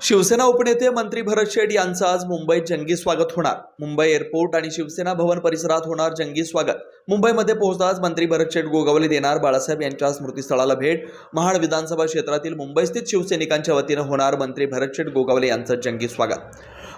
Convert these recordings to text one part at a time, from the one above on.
शिवसेना उपनेते मंत्री भरत शेठ यांचं आज मुंबईत जंगी स्वागत होणार. मुंबई एअरपोर्ट आणि शिवसेना भवन परिसरात होणार जंगी स्वागत. मुंबईमध्ये पोहोचताच मंत्री भरत शेठ गोगावले देणार बाळासाहेब यांच्या स्मृतीस्थळाला भेट. महाड विधानसभा क्षेत्रातील मुंबईस्थित शिवसैनिकांच्या वतीनं होणार मंत्री भरत शेठ गोगावले यांचं जंगी स्वागत.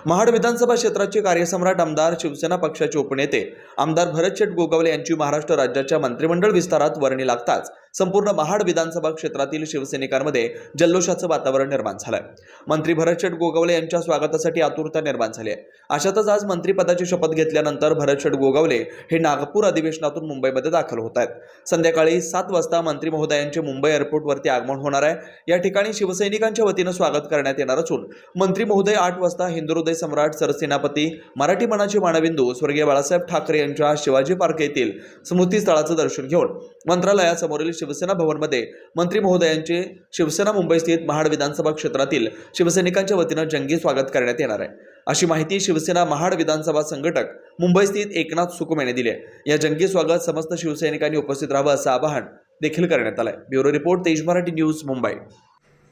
महाड विधानसभा क्षेत्राचे कार्यसम्राट आमदार शिवसेना पक्षाचे उपनेते आमदार भरत शेठ गोगावले यांची महाराष्ट्र राज्याच्या मंत्रिमंडळ विस्तारात वर्णी लागताच. संपूर्ण महाड विधानसभा क्षेत्रातील शिवसैनिकांमध्ये जल्लोषाचं वातावरण निर्माण झालंय. मंत्री भरत गोगावले यांच्या स्वागतासाठी आतुरता निर्माण झाली आहे. अशातच आज मंत्रीपदाची शपथ घेतल्यानंतर भरत गोगावले हे नागपूर अधिवेशनातून मुंबईमध्ये दाखल होत आहेत. संध्याकाळी सात वाजता मंत्री महोदयांचे मुंबई एअरपोर्टवरती आगमन होणार आहे. या ठिकाणी शिवसैनिकांच्या वतीनं स्वागत करण्यात येणार असून मंत्री महोदय आठ वाजता हिंदुहृदय सम्राट सरसेनापती मराठी मनाचे मानबिंदू स्वर्गीय बाळासाहेब ठाकरे यांच्या शिवाजी पार्क येथील स्मृतीस्थळाचं दर्शन घेऊन मंत्रालयासमोरील शिवसेना भवनमध्ये मंत्री महोदयांचे शिवसेना मुंबई स्थित महाड विधानसभा क्षेत्रातील शिवसैनिकांच्या वतीनं जंगी स्वागत करण्यात येणार आहे. अशी माहिती शिवसेना महाड विधानसभा संघटक मुंबई स्थित एकनाथ सुकुम यांनी दिली आहे. या जंगी स्वागत समस्त शिवसैनिकांनी उपस्थित राहावं असं आवाहन देखील करण्यात आलंय. Bureau report Tej Marathi news Mumbai.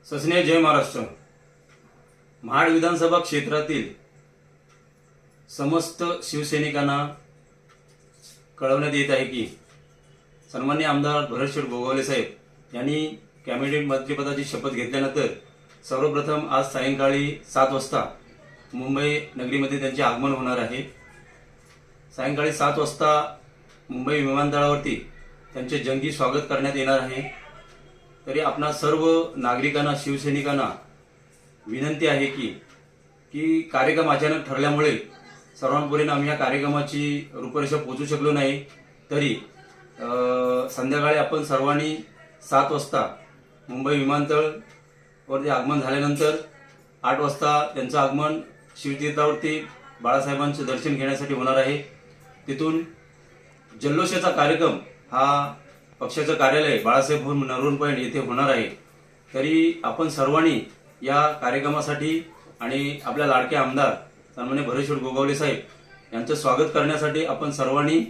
सस्नेह जय महाराष्ट्र. महाड विधानसभा क्षेत्रातील समस्त शिवसैनिकांना कळवण्यात येत आहे की सन्मान्य आमदार भरतशेठ गोगावले साहेब यांनी कॅबिनेट मंत्रिपदाची शपथ घेतल्यानंतर सर्वप्रथम आज सायंकाळी सात वाजता मुंबई नगरीमध्ये त्यांचे आगमन होणार आहे. सायंकाळी सात वाजता मुंबई विमानतळावरती त्यांचे जंगी स्वागत करण्यात येणार आहे. तरी आपणा सर्व नागरिकांना शिवसैनिकांना विनंती आहे की की कार्यक्रम अचानक ठरल्यामुळे सर्वांपर्यंत आम्ही या कार्यक्रमाची रूपरेषा पोचू शकलो नाही. तरी संध्याकाळी आपण सर्वांनी सात वाजता मुंबई विमानतळवरती आगमन झाल्यानंतर आठ वाजता त्यांचं आगमन शिवतीर्थावरती बाळासाहेबांचं दर्शन घेण्यासाठी होणार आहे. तिथून जल्लोषाचा कार्यक्रम हा पक्षाचं कार्यालय बाळासाहेब भवन नरवण पॉईंट येथे होणार आहे. तरी आपण सर्वांनी या कार्यक्रमासाठी आणि आपल्या लाडके आमदार सन्मान्य भरेश्वर गोगावले साहेब यांचं स्वागत करण्यासाठी आपण सर्वांनी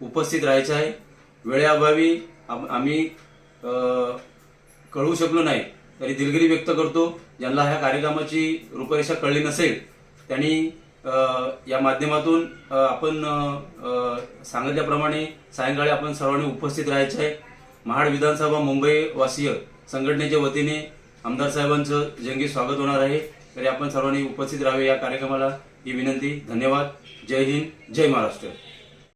उपस्थित राहायचं आहे. वेळेअभावी आम्ही कळवू शकलो नाही तरी दिलगिरी व्यक्त करतो ज्यांना ह्या कार्यक्रमाची रूपरेषा कळली नसेल त्यांनी या माध्यमातून आपण सांगितल्याप्रमाणे सायंकाळी आपण सर्वांनी उपस्थित राहायचे आहे. महाड विधानसभा मुंबई वासीय संघटनेच्या वतीने आमदार साहेबांचं जंगी स्वागत होणार आहे. तरी आपण सर्वांनी उपस्थित राहावे या कार्यक्रमाला ही विनंती. धन्यवाद. जय हिंद. जय महाराष्ट्र.